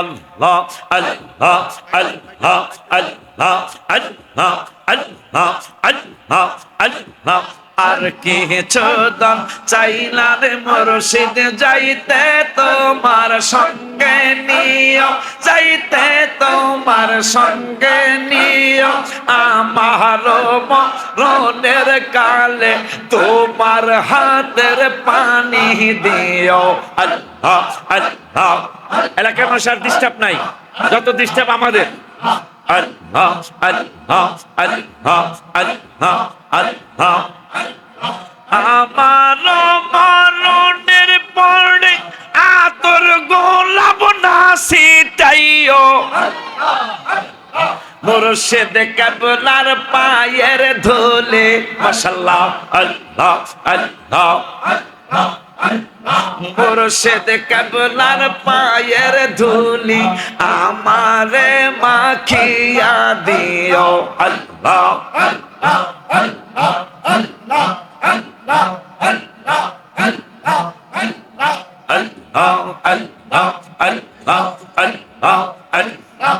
আল্লাহ আল্লাহ আল্লাহ আল্লাহ আল্লাহ আল্লাহ আল্লাহ আল্লাহ। আর কিছু দাম চাইলার মুর্শিদ, যাইতে তোমার সঙ্গে নিও, যাইতে তোমার সঙ্গে নিও। আমার মরণের কালে তোমার হাতের পানি দিও। আল্লাহ আল্লাহ এলাকার মানুষের ডিস্টার্ব নাই। যত ডিস্টার্ব আমাদের। আমার পরে আতর গোলাপ না সিটাইও মুর্শিদ কাবলার পায়ের ধুলে। মাশাল্লাহ আল্লাহ আল্লাহ। মুর্শিদ কাবলার পায়ের ধুলি আমারে মাখিয়া দিও আল্লাহ আল্লাহ আল্লাহ আল্লাহ আল্লাহ আল্লাহ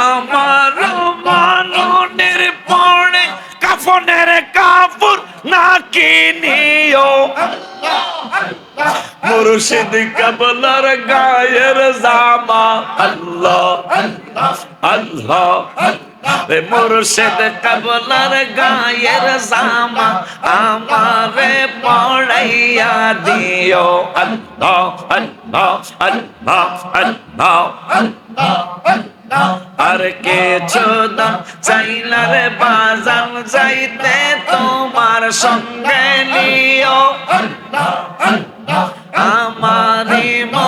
আমার মাননের পড়ে কাফনের কাপড় না কিনিও মুর্শিদ কাবলার গায়ের জামা। আল্লাহ আল্লাহ রে মুর্শিদ কাবলার গায়ের জামা আমারে পড়াইয়া দিও। আল্লাহ আল্লাহ আল্লাহ আল্লাহ। আর কে ছোদা চাইলার বাজার যাইতে তোমার সঙ্গে নিও। আমারি মরণের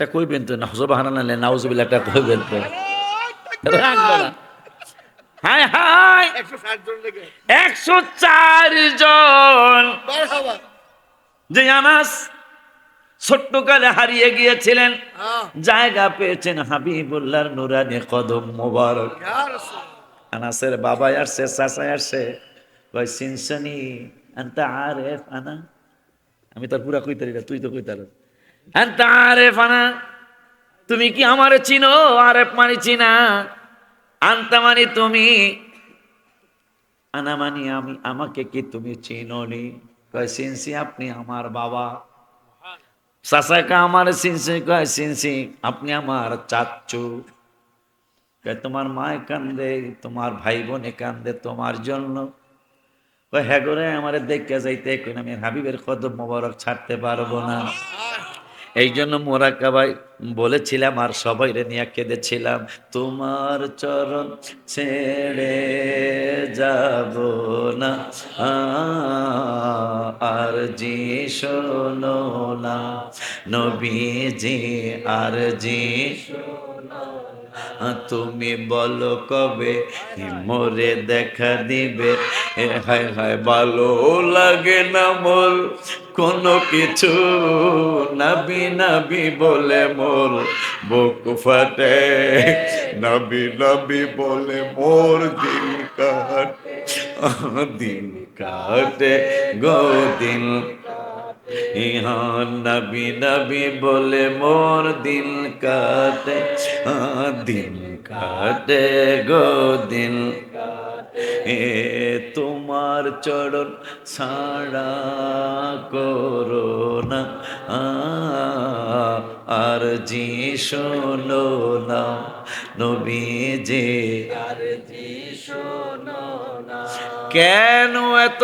একটা কইবেন তো নাহজবাহানা নালে নাউজুবিল্লাহ একটা কইবেন তো। হাই হাই একশো চার জন। যে আনাস ছোট্টকালে হারিয়ে গিয়েছিলেন। হ্যাঁ, জায়গা পেয়েছেন হাবিবুল্লাহর নুরানি কদম মোবারক। আনাসের বাবাই আসছে চাচাই আসছে। কই সিনসনি আন্তা আরেফ আনা। আমি তোর পুরা কইতারি তুই তো কইতার। আন্তা আরেফ তুমি কি আমারে চিনো? আরেফ মানে চিনা। আন্তা মানে তুমি। আনা মানি আমি, আমাকে কি তুমি চিনোনি? কয়, সিনসি, আপনি আমার বাবা। চাচাকা আমার সিনসি, কয়, সিনসি, আপনি আমার চাচ্চু তোমার মায় কান্দে, তোমার ভাই বোনে কান্দে, তোমার জন্য। হ্যাঁ করে আমার দেখে যাইতে আমি হাবিবের কদম মোবারক ছাড়তে পারব না। এই জন্য মোরাকাবাই বলেছিলাম, আর সবাই রে নিয়ে কেঁদেছিলাম, তোমার চরণ ছেড়ে যাব না। আর জি শোনো না, নবীজি, আর জি তুমি বলো কবে? মোরে দেখা দিবে। হায় হায়, ভালো লাগে না মোর কোনো কিছু নাবি নাবি বলে মোর বুক ফাটে নাবি নাবি বলে মোর দিন কাটে। দিন কাটে গো দিন নবী নবী বলে মোর দিল কাটে দিন কাটে গো দিন এ তোমার চরণ ছাড়া করো না আ, আর জি শোনো না নবী যে আর জি শোনো না। কেন এত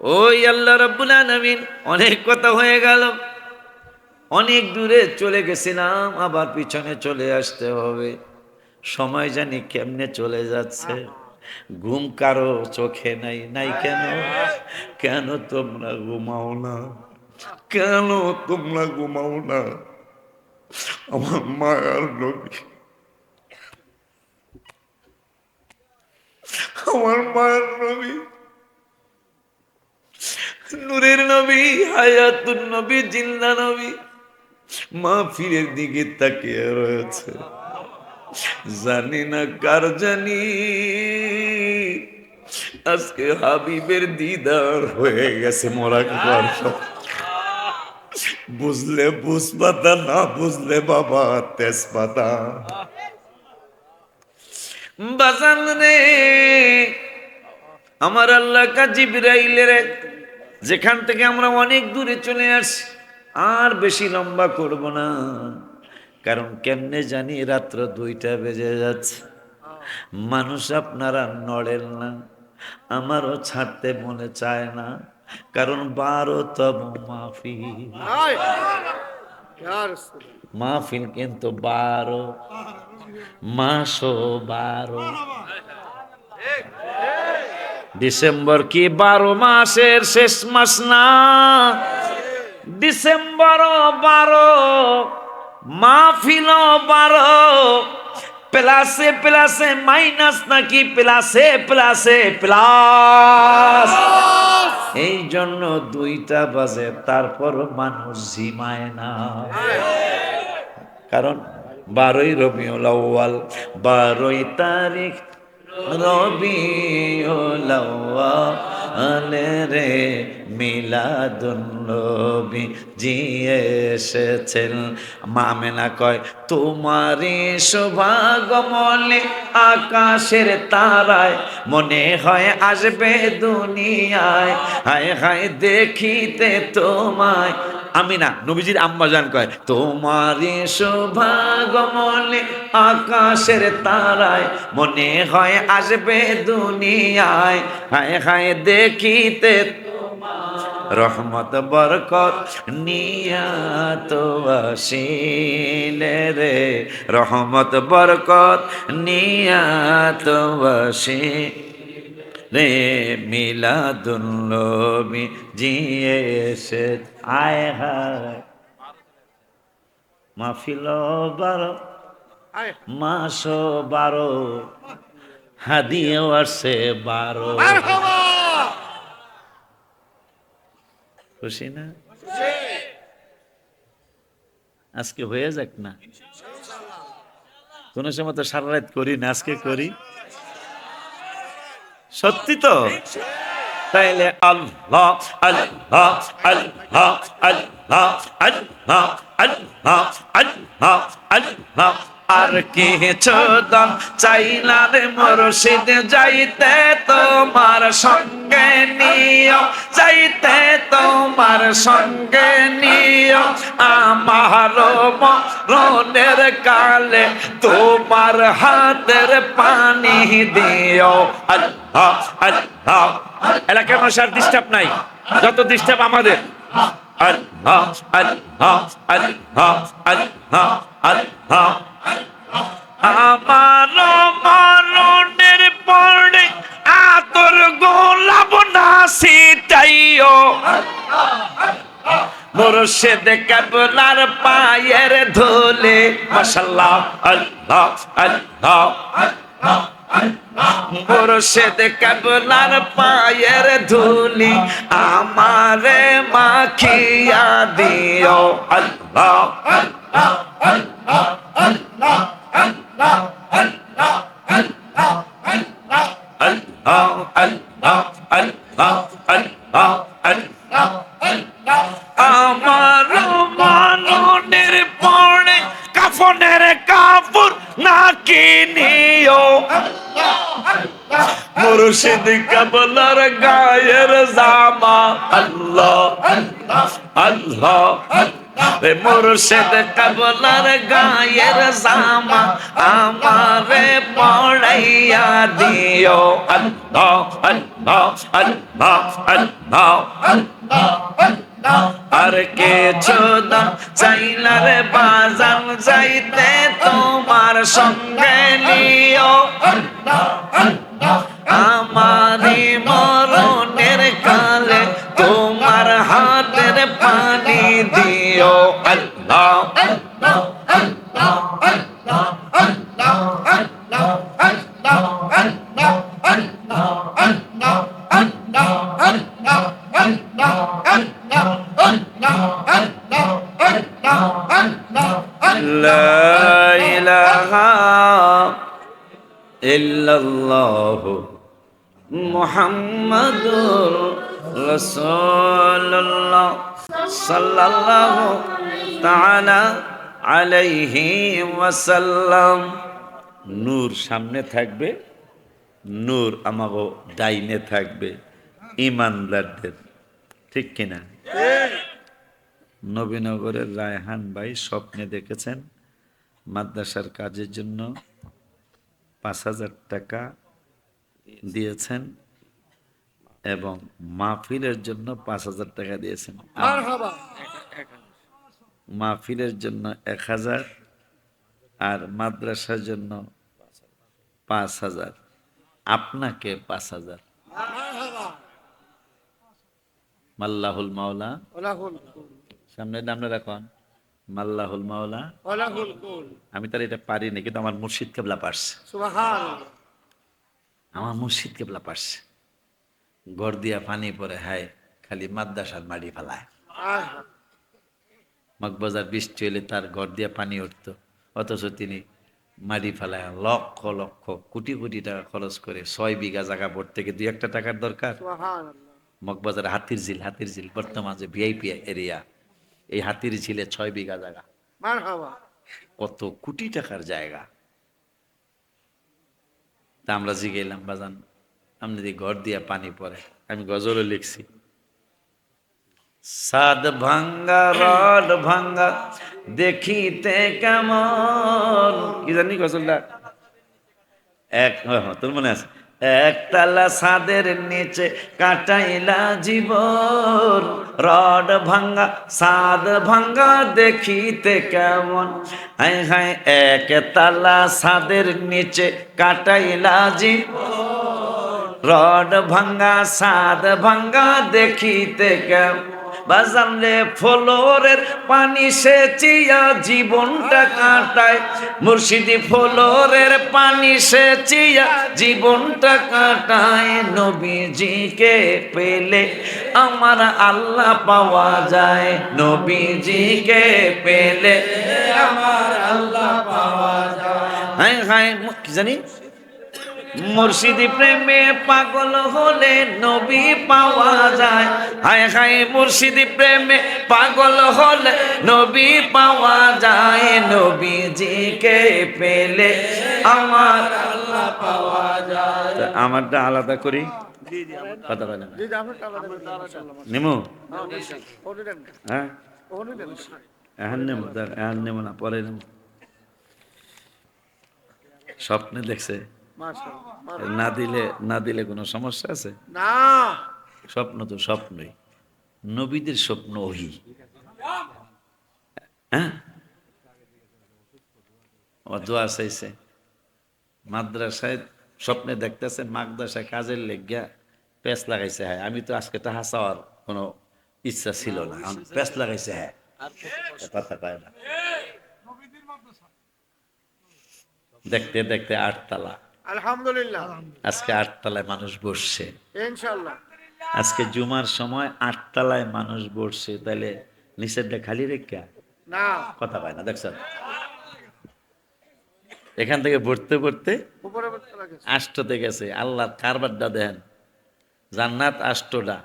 ওই আল্লাহ রব্বুল আলামিন, অনেক কথা হয়ে গেল। অনেক দূরে চলে গেছিলাম, আবার পিছনে চলে আসতে হবে। সময় জানি কেমনে চলে যাচ্ছে। ঘুম কারও চোখে নাই নাই কেন? কেন তোমরা ঘুমাও না? কেন তোমরা ঘুমাও না? আমার মায়ার নবী। আমার মায়ার নবী। নূরের নবী, হায়াতুন নবী জিন্দা নবী। মাহফিলের দিকে তাকিয়ে রয়েছে। জানি না কার জানি। আজকে হাবিবের দিদার হয়ে গেছে মরা বুঝলে বুঝপাতা, না বুঝলে বাবা তেজপাতা। বাজান রে, আমার আল্লাহ কাজিবিরাইলের যেখান থেকে আমরা অনেক দূরে চলে আসি আর বেশি লম্বা করব না। কারণ কেমনে জানি রাত্র দুইটা বেজে যাচ্ছে। মানুষ আপনারা নড়েন না। আমারও ছাড়তে মনে চায় না। কারণ বারো তম মাহফিল। মাহফিল কিন্তু বারো মাসও বারো। ডিসেম্বর কি বারো মাসের শেষ মাস না? ডিসেম্বর বারো মাহফিল বারো, প্লাসে প্লাসে মাইনাস নাকি প্লাসে প্লাসে প্লাস? এই জন্য দুইটা বাজে, তারপর মানুষ ঝিমায় না। কারণ বারোই রবিউল আউয়াল, বারোই তারিখ আউয়াল রে মিলাদুন নবী জি এসেছেন। মামেনা কয়, তোমারই সৌভাগমলে আকাশের তারায় মনে হয় আসবে দুনিয়ায়। হায় হায় দেখিতে তোমায় আমি না নবীজির আম্মা জান কয়, তোমারই সৌভাগমলে আকাশের তারায়, মনে হয় আসবে দুনিয়ায়। হায় হায় দেখিতে রহমত, বরকত আসিলে রে। রহমত, বরকত আসি রে মিলাদুল্লবি জিয়ে এসে আয় হায়। মাহফিল বারো মাস বারো হাদিয়েও আসছে বারো। খুশি না? আজকে হয়ে যাক না? কোন সময় তো সারা রাত করি না আজকে করি। সত্যি তো? তাইলে আল্লাহ আল্লাহ আল্লাহ আল্লাহ আল্লাহ আল্লাহ আল্লাহ আল্লাহ আর কিছু দাম চাইলার মুর্শিদ, যাইতে তোমার সঙ্গে নিও যাইতে তোমার সঙ্গে নিও আমার মরণের কালে তোমার হাতের পানি দিও। আল্লাহ আল্লাহ। এলাকার ডিস্টার্ব নাই? যত ডিস্টার্ব আমাদের। আল্লাহ আল্লাহ আল্লাহ আল্লাহ আল্লাহ। আমার মরণের পরে আতর গোলাপ না সিটাইও মুর্শিদ কাবলার পায়ের ধুলে মাশাল্লাহ আল্লাহ আল্লাহ। মুর্শিদ কাবলার পায়ের ধুলি আমারে মাখিয়া দিও, আল্লাহ আল্লাহ আল্লাহ। আল্লাহ আল্লাহ আল্লাহ আমার মাননের পড়ে কাফনের কাপড় না কিনিও মুর্শিদ কবলার গায়ের জামা। আল্লাহ আল্লাহ রে মুর্শিদ কবলার গায়ের জামা আমারে পড়াইয়া দিও। আল্লাহ আল্লাহ আল্লাহ আল্লাহ আর কিছু দাম চাইলার বাজান যাইতে তোমার সঙ্গে নিও। আমারে মরণের কালে তোমার হাতের পানি দিও আল্লাহ আল্লাহ আল্লাহ আল্লাহ আল্লাহ আল্লাহ আল্লাহ আল্লাহ আল্লাহ আল্লাহ আল্লাহ আল্লাহ আল্লাহ আল্লাহ আল্লাহ আল্লাহ আল্লাহ আল্লাহ আল্লাহ ইলাহা ইল্লাল্লাহ মোহাম্মদুর রসুল্লাহ সাল্লাল্লাহু তাআলা আলাইহি ওয়াসাল্লাম। নূর সামনে থাকবে, নূর আমাগো ডাইনে থাকবে ইমানদারদের ঠিক কিনা? নবীনগরের রায়হান ভাই স্বপ্নে দেখেছেন মাদ্রাসার কাজের জন্য পাঁচ হাজার টাকা দিয়েছেন এবং মাহফিলের জন্য পাঁচ হাজার টাকা দিয়েছেন। মাহফিলের জন্য এক হাজার আর মাদ্রাসার জন্য পাঁচ হাজার। আপনাকে পাঁচ হাজার। মাল্লাহুল মাওলা। সামনে নামটা রাখন। মাল্লাহুল মাওলা। আমি তার এটা পারিনি কিন্তু আমার মুর্শিদ কেবলা পারছে। আমার মুর্শিদ কেবলা পারছে গড় দিয়া পানি পরে হায় খালি মাদ্রাসার মাটি ফেলায়। মগবাজার বৃষ্টি হলে তার ঘর দিয়া পানি উঠতো অথচ তিনি মাটি ফেলায় লক্ষ লক্ষ কোটি কোটি টাকা খরচ করে ছয় বিঘা জায়গা বোর্ড থেকে দুই একটা টাকার দরকার। মগবাজার হাতির ঝিল হাতির ঝিল বর্তমান যে ভিআইপি এরিয়া এই হাতির ঝিলে ছয় বিঘা জায়গা। কত কোটি টাকার জায়গা। তা আমরা জিগাইলাম বাজান আপনি যে ঘর দিয়া পানি পড়ে। আমি গজলও লিখছি সাদ ভাঙ্গা রড ভাঙ্গা দেখিতে কেমন? কি জানি গজলটা? এক হ্যাঁ, তোর মনে আছে? একতলা সাদের নিচে কাটাইলা জীবন। রড ভাঙ্গা সাদ ভাঙ্গা দেখিতে কেমন? হাই হাই, একতলা সাদের নিচে কাটাইলা জীবন। রড ভাঙ্গা সাদ ভাঙ্গা দেখিতে কেমন? বাজানলে ফলোরের পানি সেচিয়া জীবনটা কাটায়। মুর্শিদি ফলোরের পানি সেচিয়া জীবনটা কাটায়। নবীজিকে পেলে আমার আল্লাহ পাওয়া যায়। নবীজিকে পেলে আমার আল্লাহ পাওয়া যায়। হ্যাঁ হ্যাঁ কি জানি? মুর্শিদি প্রেমে পাগল হলে নবী পাওয়া যায়। হায় হায় মুর্শিদি প্রেমে পাগল হলে নবী পাওয়া যায়। নবীজিকে পেলে আমার আল্লাহ পাওয়া যায়। আমারটা আলাদা করি। হ্যাঁ? স্বপ্নে দেখছে। না দিলে না দিলে কোনো সমস্যা আছে? না। স্বপ্ন তো স্বপ্নই। নবীদের স্বপ্ন ওহি। হ্যাঁ? আমার দোয়া চাইছে। মাদ্রাসায় স্বপ্নে দেখতেছে মাদ্রাসায় কাজের লেগিয়া পেঁচ লাগাইছে হ্যাঁ। আমি তো আজকে টাহা চাওয়ার কোনো ইচ্ছা ছিল না। পেঁচ লাগাইছে হ্যাঁ। কথা পায় না। দেখতে দেখতে আটতলা। আলহামদুলিল্লাহ। আজকে আটতলায় মানুষ বসছে। আজকে জুমার সময় আটতলায় মানুষ বসছে। তাহলে নিচেরটা খালি রেখা? না। কথা পায় না দেখছেন? এখান থেকে পড়তে পড়তে আষ্টতে গেছে। আল্লাহ কারবারটা দেন জান্নাত আষ্টটা।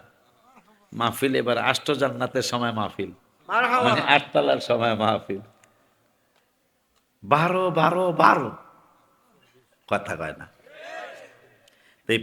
মাহফিল এবার আষ্ট জান্নাতের সময় মাহফিল। মানে আটতলার সময় মাহফিল। বারো বারো বারো। কথা কয় না। এই